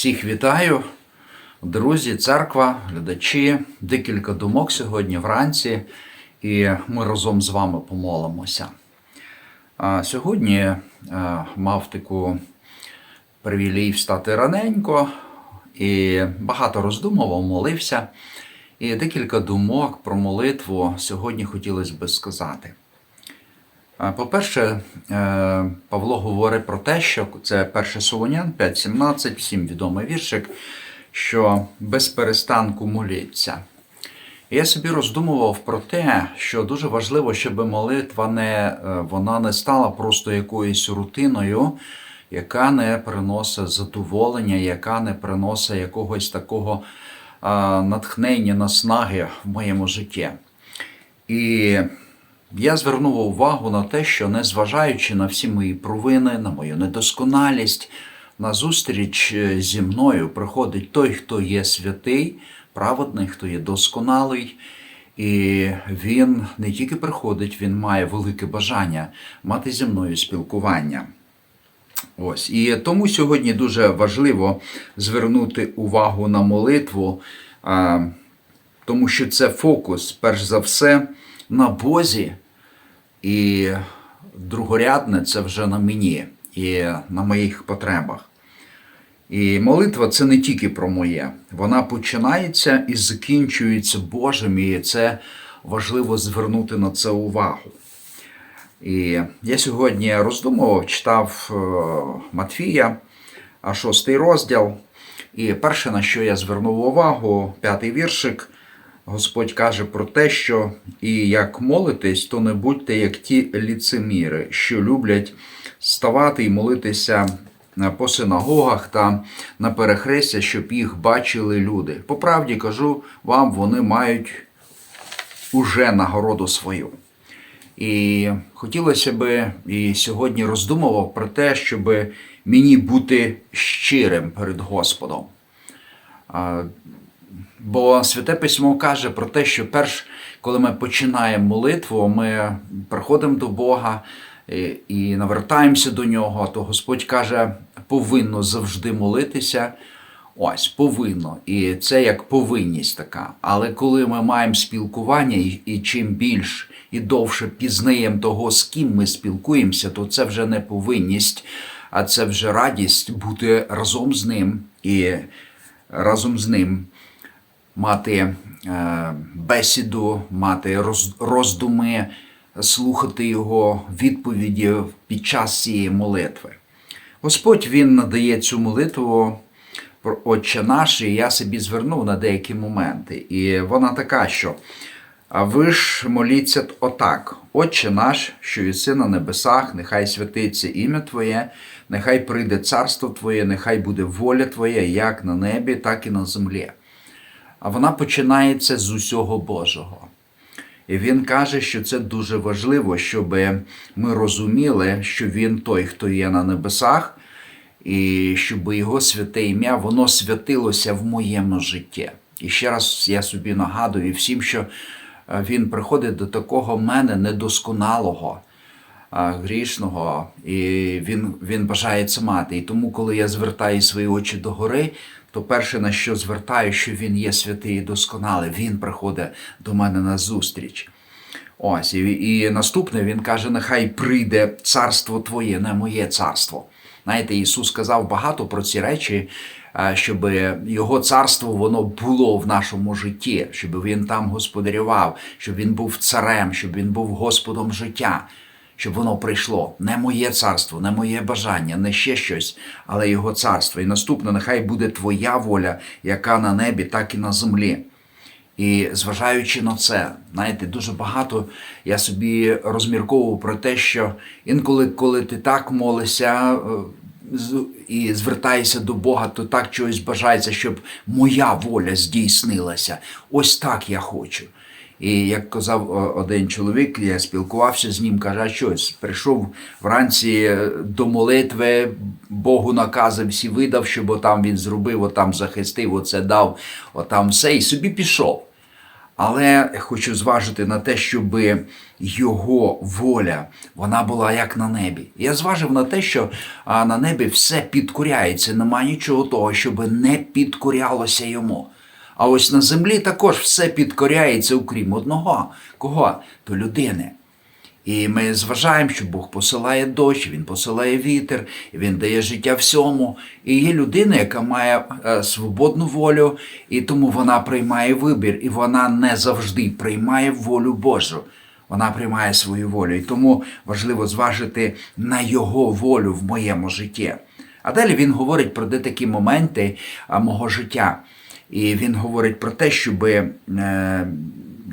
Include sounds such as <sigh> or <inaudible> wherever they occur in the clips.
Всіх вітаю, друзі, церква, глядачі. Декілька думок сьогодні вранці, і ми разом з вами помолимося. Сьогодні е, мав таку привілей встати раненько і багато роздумував, молився. І декілька думок про молитву сьогодні хотілося би сказати. По-перше, е, Павло говорить про те, що це 1 Солонян 5.17, всім відомий віршик, що без перестанку моліться. І я собі роздумував про те, що дуже важливо, щоб молитва не, е, вона не стала просто якоюсь рутиною, яка не приносить задоволення, яка не приносить якогось такого натхнення, наснаги в моєму житті. І я звернув увагу на те, що незважаючи на всі мої провини, на мою недосконалість, на зустріч е, зі мною приходить той, хто є святий, праведний, хто є досконалий. І він не тільки приходить, він має велике бажання мати зі мною спілкування. Ось. І тому сьогодні дуже важливо звернути увагу на молитву, тому що це фокус, перш за все, на Бозі, і другорядне це вже на мені і на моїх потребах. І молитва це не тільки про моє. Вона починається і закінчується Божим, і це важливо звернути на це увагу. І я сьогодні роздумував, читав е, Матфія, а шостий розділ. І перше, на що я звернув увагу, п'ятий віршик, Господь каже про те, що і як молитесь, то не будьте як ті ліцеміри, що люблять ставати і молитися по синагогах та на перехрестя, щоб їх бачили люди. По правді кажу вам, вони мають уже нагороду свою. І хотілося би і сьогодні роздумував про те, щоб мені бути щирим перед Господом. Бо Святе Письмо каже про те, що перш, коли ми починаємо молитву, ми приходимо до Бога і, і навертаємося до нього, то Господь каже, повинно завжди молитися. Ось, повинно. І це як повинність така. Але коли ми маємо спілкування, і, і чим більш і довше пізнаємо того, з ким ми спілкуємося, то це вже не повинність, а це вже радість бути разом з ним і разом з ним мати е, бесіду, мати роздуми, слухати його відповіді під час цієї молитви. Господь Він надає цю молитву Отче наш, і я собі звернув на деякі моменти. І вона така, що ви ж моліться отак: Отче наш, що єси на небесах, нехай святиться ім'я Твоє, нехай прийде царство Твоє, нехай буде воля Твоя, як на небі, так і на землі. А вона починається з усього Божого. І він каже, що це дуже важливо, щоб ми розуміли, що він той, хто є на небесах, і щоб його святе ім'я воно святилося в моєму житті. І ще раз я собі нагадую всім, що е, він приходить до такого мене недосконалого, грішного, і він, він бажає це мати. І тому, коли я звертаю свої очі до гори, то перше, на що звертаю, що він є святий і досконалий, він приходить до мене на зустріч. Ось, і, і наступне він каже: нехай прийде царство Твоє, не моє царство. Знаєте, Ісус сказав багато про ці речі, е, щоб Його царство воно було в нашому житті, щоб Він там господарював, щоб Він був царем, щоб Він був Господом життя, щоб воно прийшло. Не моє царство, не моє бажання, не ще щось, але Його царство. І наступне, нехай буде Твоя воля, яка на небі, так і на землі. І зважаючи на це, знаєте, дуже багато я собі розмірковував про те, що інколи, коли ти так молишся е, і звертаєшся до Бога, то так чогось бажається, щоб моя воля здійснилася. Ось так я хочу. І як казав один чоловік, я спілкувався з ним, каже, щось, прийшов вранці е, до молитви, Богу накази всі видав, щоб отам він зробив, отам захистив, оце дав, отам все, і собі пішов. Але хочу зважити на те, щоб його воля вона була як на небі. Я зважив на те, що на небі все підкоряється, нема нічого того, щоб не підкорялося йому. А ось на землі також все підкоряється, окрім одного. Кого? То людини. І ми зважаємо, що Бог посилає дощ, Він посилає вітер, Він дає життя всьому. І є людина, яка має е, свободну волю, і тому вона приймає вибір, і вона не завжди приймає волю Божу. Вона приймає свою волю. І тому важливо зважити на його волю в моєму житті. А далі він говорить про де такі моменти мого життя. І він говорить про те, щоб е,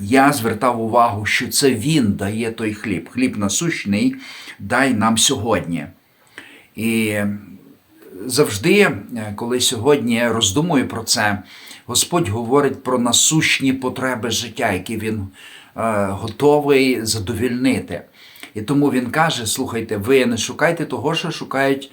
я звертав увагу, що це він дає той хліб. Хліб насущний дай нам сьогодні. І завжди, е, коли сьогодні я роздумую про це, Господь говорить про насущні потреби життя, які він е, готовий задовільнити. І тому він каже: слухайте, ви не шукайте того, що шукають е,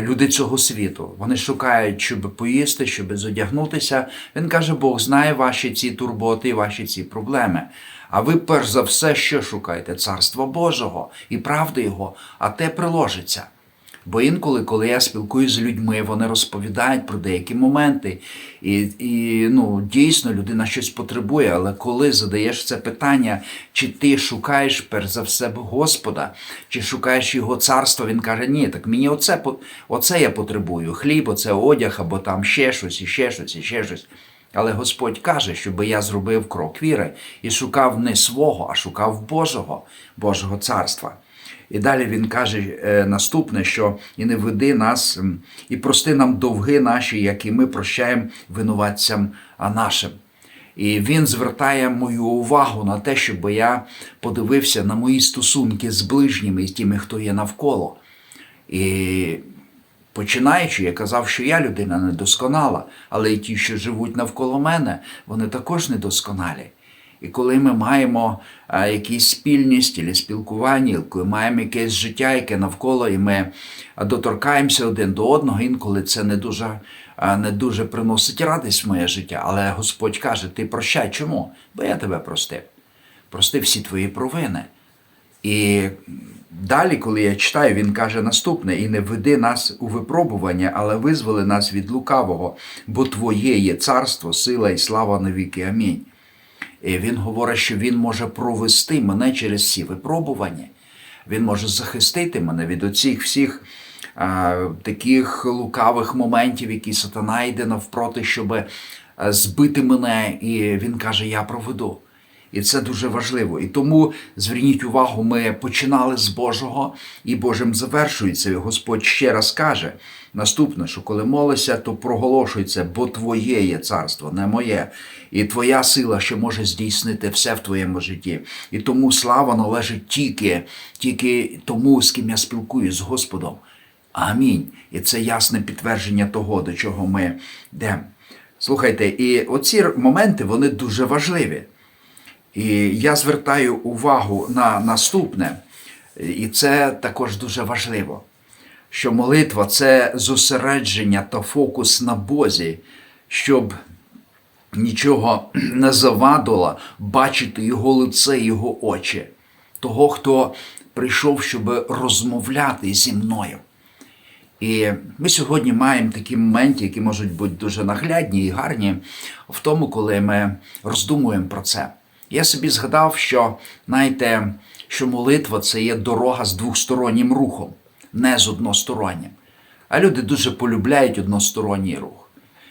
люди цього світу. Вони шукають, щоб поїсти, щоб зодягнутися. Він каже, Бог знає ваші ці турботи, ваші ці проблеми. А ви перш за все, що шукаєте? Царства Божого і правди Його, а те приложиться. Бо інколи, коли я спілкуюся з людьми, вони розповідають про деякі моменти, і, і ну, дійсно людина щось потребує. Але коли задаєш це питання, чи ти шукаєш перш за все Господа, чи шукаєш його царство, він каже: Ні, так мені оце, оце я потребую: хліб, оце одяг, або там ще щось, і ще щось, і ще щось. Але Господь каже, щоб я зробив крок віри і шукав не свого, а шукав Божого, Божого царства. І далі він каже е, наступне, що і не веди нас, і прости нам довги наші, як і ми прощаємо винуватцям нашим. І він звертає мою увагу на те, щоб я подивився на мої стосунки з ближніми і з тими, хто є навколо. І починаючи, я казав, що я людина недосконала, але й ті, що живуть навколо мене, вони також недосконалі. І коли ми маємо а, якісь спільність або спілкування, коли маємо якесь життя, яке навколо, і ми доторкаємося один до одного, інколи це не дуже, а, не дуже приносить радість в моє життя. Але Господь каже: ти прощай, чому? Бо я тебе простив. Простив всі твої провини. І далі, коли я читаю, він каже наступне: і не веди нас у випробування, але визволи нас від лукавого, бо Твоє є царство, сила і слава навіки. Амінь. І він говорить, що він може провести мене через ці випробування. Він може захистити мене від оцих всіх а, таких лукавих моментів, які сатана йде навпроти, щоб збити мене. І він каже: Я проведу. І це дуже важливо. І тому зверніть увагу, ми починали з Божого і Божим завершується. І Господь ще раз каже наступне, що коли молишся, то проголошується, бо Твоє є царство, не моє, і Твоя сила, що може здійснити все в твоєму житті. І тому слава належить тільки, тільки тому, з ким я спілкуюсь з Господом. Амінь. І це ясне підтвердження того, до чого ми йдемо. Слухайте, і оці моменти вони дуже важливі. І я звертаю увагу на наступне, і це також дуже важливо, що молитва це зосередження та фокус на Бозі, щоб нічого <clears throat> не завадило бачити його лице, його очі, того, хто прийшов, щоб розмовляти зі мною. І ми сьогодні маємо такі моменти, які можуть бути дуже наглядні і гарні, в тому, коли ми роздумуємо про це. Я собі згадав, що знаєте, що молитва це є дорога з двостороннім рухом, не з одностороннім. А люди дуже полюбляють односторонній рух.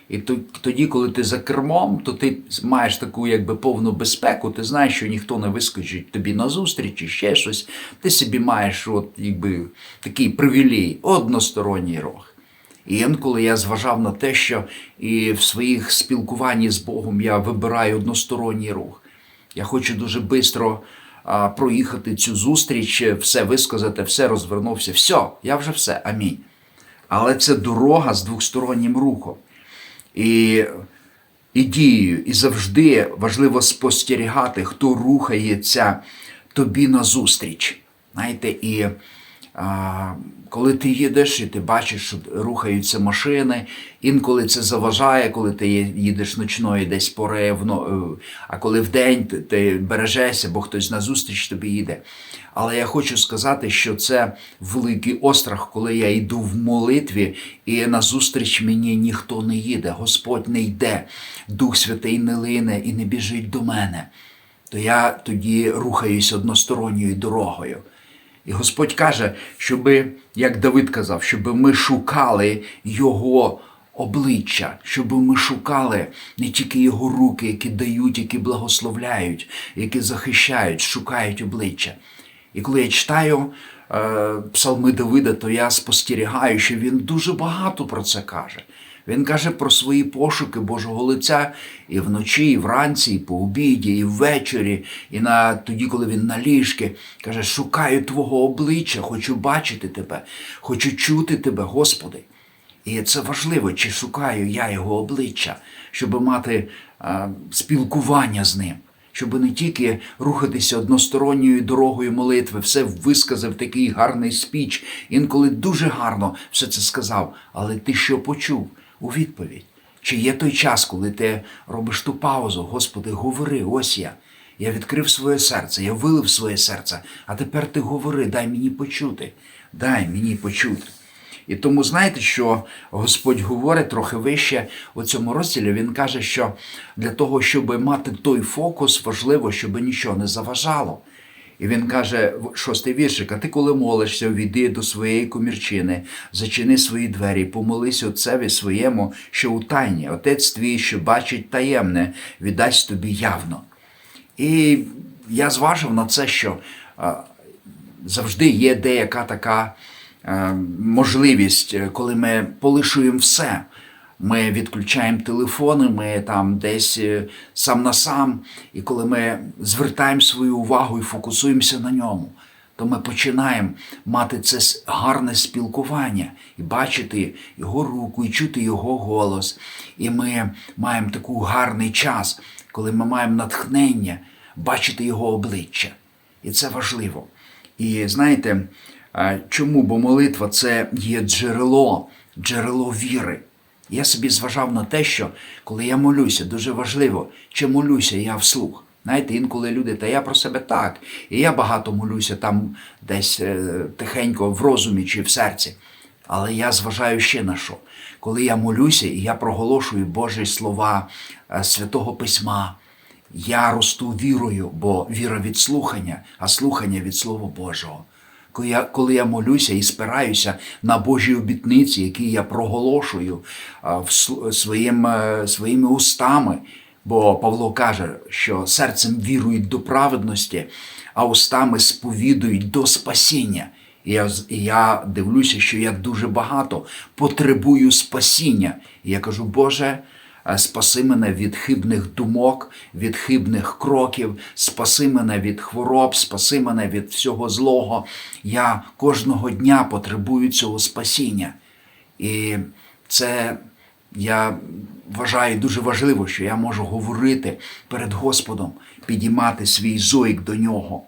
І тоді, коли ти за кермом, то ти маєш таку якби повну безпеку, ти знаєш, що ніхто не вискочить тобі назустріч чи ще щось. Ти собі маєш от, якби, такий привілей, односторонній рух. І інколи я зважав на те, що і в своїх спілкуванні з Богом я вибираю односторонній рух. Я хочу дуже швидко проїхати цю зустріч, все висказати, все розвернувся. Все, я вже все. Амінь. Але це дорога з двостороннім рухом. І, і дією, і завжди важливо спостерігати, хто рухається тобі назустріч. Знаєте, і коли ти їдеш і ти бачиш, що рухаються машини, інколи це заважає, коли ти їдеш ночною десь пори, вно- е, а коли вдень ти бережешся, бо хтось назустріч тобі їде. Але я хочу сказати, що це великий острах, коли я йду в молитві, і назустріч мені ніхто не їде, Господь не йде, Дух Святий не лине і не біжить до мене. То я тоді рухаюсь односторонньою дорогою. І Господь каже, щоби, як Давид казав, щоб ми шукали Його обличчя, щоб ми шукали не тільки Його руки, які дають, які благословляють, які захищають, шукають обличчя. І коли я читаю е, псалми Давида, то я спостерігаю, що він дуже багато про це каже. Він каже про свої пошуки Божого лиця і вночі, і вранці, і по обіді, і ввечері, і на тоді, коли він на ліжки, каже: шукаю Твого обличчя, хочу бачити тебе, хочу чути тебе, Господи. І це важливо, чи шукаю я його обличчя, щоб мати е, спілкування з ним, щоб не тільки рухатися односторонньою дорогою молитви, все висказав такий гарний спіч, інколи дуже гарно все це сказав. Але ти що почув у відповідь? Чи є той час, коли ти робиш ту паузу, Господи, говори, ось я. Я відкрив своє серце, я вилив своє серце, а тепер ти говори, дай мені почути, дай мені почути. І тому знаєте, що Господь говорить трохи вище у цьому розділі. Він каже, що для того, щоб мати той фокус, важливо, щоб нічого не заважало. І він каже, шостий віршик, а ти коли молишся, увійди до своєї комірчини, зачини свої двері, помолись отцеві своєму, що у тайні, отець твій, що бачить таємне, віддасть тобі явно. І я зважив на це, що завжди є деяка така можливість, коли ми полишуємо все. Ми відключаємо телефони, ми там десь е, сам на сам, і коли ми звертаємо свою увагу і фокусуємося на ньому, то ми починаємо мати це гарне спілкування і бачити його руку, і чути його голос. І ми маємо такий гарний час, коли ми маємо натхнення бачити його обличчя. І це важливо. І знаєте, чому? Бо молитва це є джерело, джерело віри. Я собі зважав на те, що коли я молюся, дуже важливо, чи молюся я вслух. Знаєте, інколи люди, та я про себе так, і я багато молюся там десь е, тихенько в розумі чи в серці. Але я зважаю ще на що. Коли я молюся і я проголошую Божі слова е, Святого Письма, я росту вірою, бо віра від слухання, а слухання від Слова Божого. Коли я, коли я молюся і спираюся на Божі обітниці, які я проголошую в своїм, е, своїми устами, бо Павло каже, що серцем вірують до праведності, а устами сповідують до спасіння. І я, і я дивлюся, що я дуже багато потребую спасіння. І я кажу, Боже, Спаси мене від хибних думок, від хибних кроків, спаси мене від хвороб, спаси мене від всього злого. Я кожного дня потребую цього спасіння. І це я вважаю дуже важливо, що я можу говорити перед Господом, підіймати свій зойк до нього.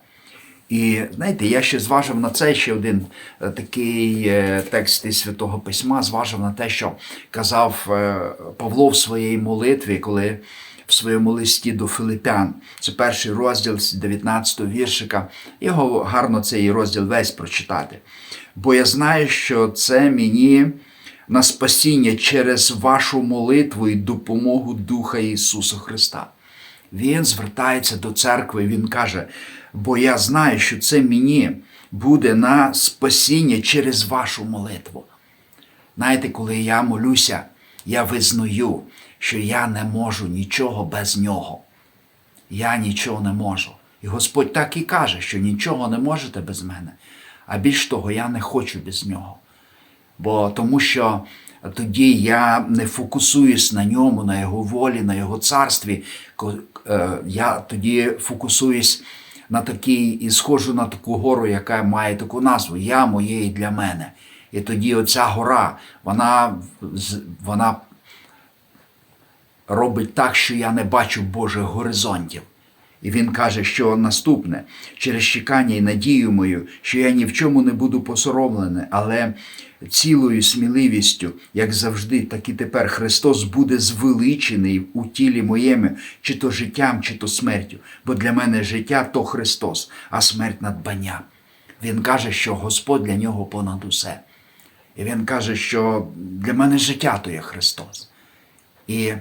І знаєте, я ще зважив на це ще один е, такий е, текст із Святого Письма, зважив на те, що казав е, Павло в своїй молитві, коли в своєму листі до Филипян. Це перший розділ з 19 віршика. Його гарно цей розділ весь прочитати. Бо я знаю, що це мені на спасіння через вашу молитву і допомогу Духа Ісуса Христа. Він звертається до церкви, він каже: бо я знаю, що це мені буде на спасіння через вашу молитву. Знаєте, коли я молюся, я визнаю, що я не можу нічого без нього. Я нічого не можу. І Господь так і каже, що нічого не можете без мене. А більш того, я не хочу без нього. Бо тому що тоді я не фокусуюсь на ньому, на його волі, на його царстві. Е, Я тоді фокусуюсь на такій і схожу на таку гору, яка має таку назву Я моє і для мене. І тоді оця гора, вона, вона робить так, що я не бачу Божих горизонтів. І він каже, що наступне через чекання і надію мою, що я ні в чому не буду посоромлений, але цілою сміливістю, як завжди, так і тепер Христос буде звеличений у тілі моєму, чи то життям, чи то смертю. Бо для мене життя то Христос, а смерть надбання. Він каже, що Господь для нього понад усе. І він каже, що для мене життя то є Христос. І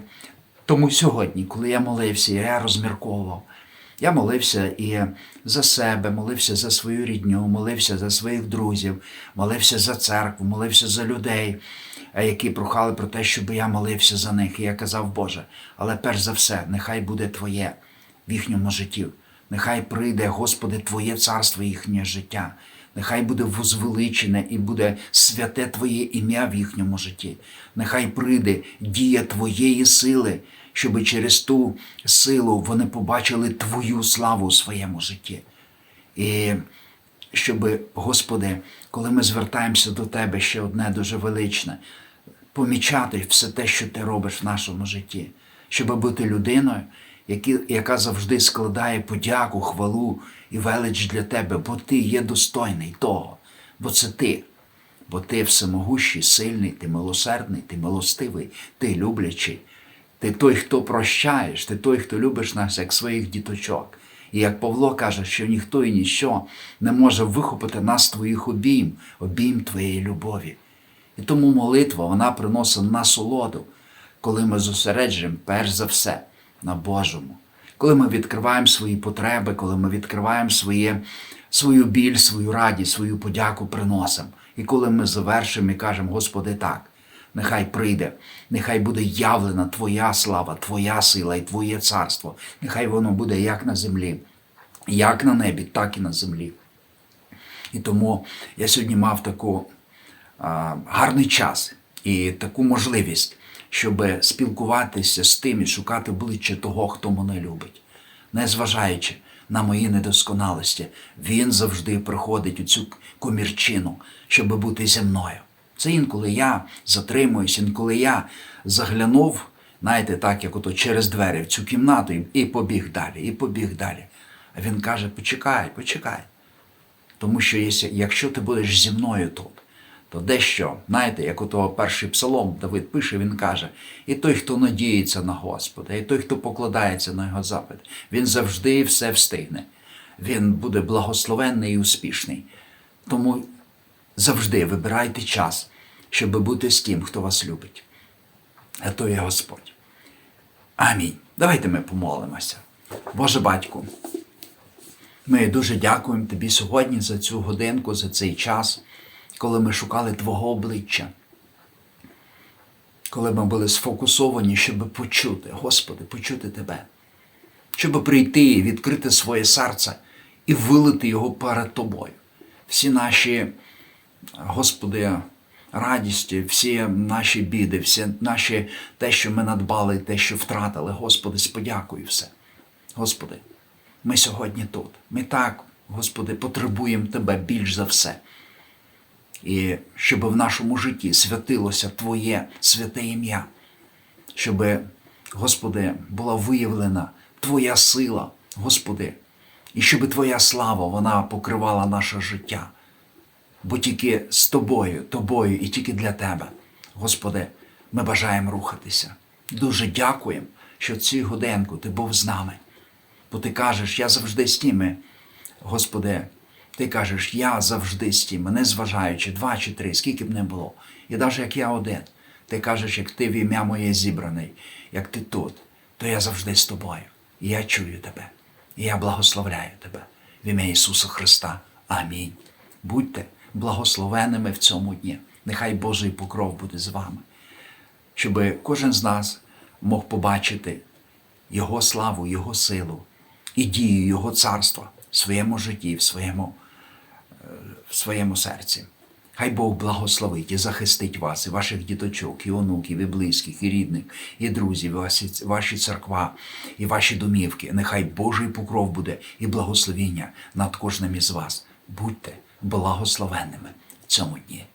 тому сьогодні, коли я молився, я розмірковував, я молився і за себе, молився за свою рідню, молився за своїх друзів, молився за церкву, молився за людей, е, які прохали про те, щоб я молився за них. І я казав, Боже, але перш за все, нехай буде Твоє в їхньому житті. Нехай прийде, Господи, Твоє царство їхнє життя. Нехай буде возвеличене і буде святе Твоє ім'я в їхньому житті. Нехай прийде дія Твоєї сили, щоб через ту силу вони побачили Твою славу у своєму житті. І щоб, Господи, коли ми звертаємося до Тебе, ще одне дуже величне, помічати все те, що Ти робиш в нашому житті, щоб бути людиною, яка завжди складає подяку, хвалу і велич для Тебе, бо Ти є достойний того, бо це Ти. Бо ти всемогущий, сильний, ти милосердний, ти милостивий, ти люблячий. Ти той, хто прощаєш, ти той, хто любиш нас, як своїх діточок. І як Павло каже, що ніхто і ніщо не може вихопити нас твоїх обійм, обійм твоєї любові. І тому молитва вона приносить насолоду, коли ми зосереджуємо перш за все на Божому. Коли ми відкриваємо свої потреби, коли ми відкриваємо своє, свою біль, свою радість, свою подяку приносимо. І коли ми завершимо і кажемо, Господи, так, нехай прийде, нехай буде явлена Твоя слава, Твоя сила і Твоє царство. Нехай воно буде як на землі, як на небі, так і на землі. І тому я сьогодні мав таку а, гарний час і таку можливість, щоб спілкуватися з тим і шукати обличчя того, хто мене любить. Незважаючи на мої недосконалості, він завжди приходить у цю комірчину, щоб бути зі мною. Це інколи я затримуюсь, інколи я заглянув, знаєте, так, як ото через двері в цю кімнату і- побіг далі, і побіг далі. А він каже: почекай, почекай. Тому що якщо- ти будеш зі мною тут, то дещо, знаєте, як того перший псалом Давид пише, він каже: і той, хто надіється на Господа, і той, хто покладається на його запит, він завжди все встигне. Він буде благословенний і успішний. Тому завжди вибирайте час, щоб бути з тим, хто вас любить. А то є Господь. Амінь. Давайте ми помолимося. Боже батьку. Ми дуже дякуємо тобі сьогодні за цю годинку, за цей час, коли ми шукали Твого обличчя, коли ми були сфокусовані, щоб почути, Господи, почути Тебе, щоб прийти відкрити своє серце і вилити його перед Тобою. Всі наші, Господи, радісті, всі наші біди, всі наші те, що ми надбали, те, що втратили, Господи, сподякую все. Господи, ми сьогодні тут. Ми так, Господи, потребуємо Тебе більш за все. І щоб в нашому житті святилося Твоє святе ім'я, щоб, Господи, була виявлена Твоя сила, Господи, і щоб Твоя слава вона покривала наше життя. Бо тільки з Тобою, Тобою і тільки для Тебе, Господи, ми бажаємо рухатися. Дуже дякуємо, що цю годинку Ти був з нами. Бо ти кажеш, я завжди з тими. Господи, ти кажеш, я завжди з тими, не зважаючи, два чи три, скільки б не було. І навіть як я один, ти кажеш, як ти в ім'я моє зібраний, як ти тут, то я завжди з тобою. І я чую тебе. І я благословляю тебе. В ім'я Ісуса Христа. Амінь. Будьте благословеними в цьому дні. Нехай Божий покров буде з вами, щоб кожен з нас мог побачити його славу, Його силу і дію Його царства в своєму житті, в своєму, е, в своєму серці. Хай Бог благословить і захистить вас, і ваших діточок, і онуків, і близьких, і рідних, і друзів, і ваші, ваші церква, і ваші домівки. Нехай Божий покров буде і благословіння над кожним із вас. Будьте благословенними в цьому дні.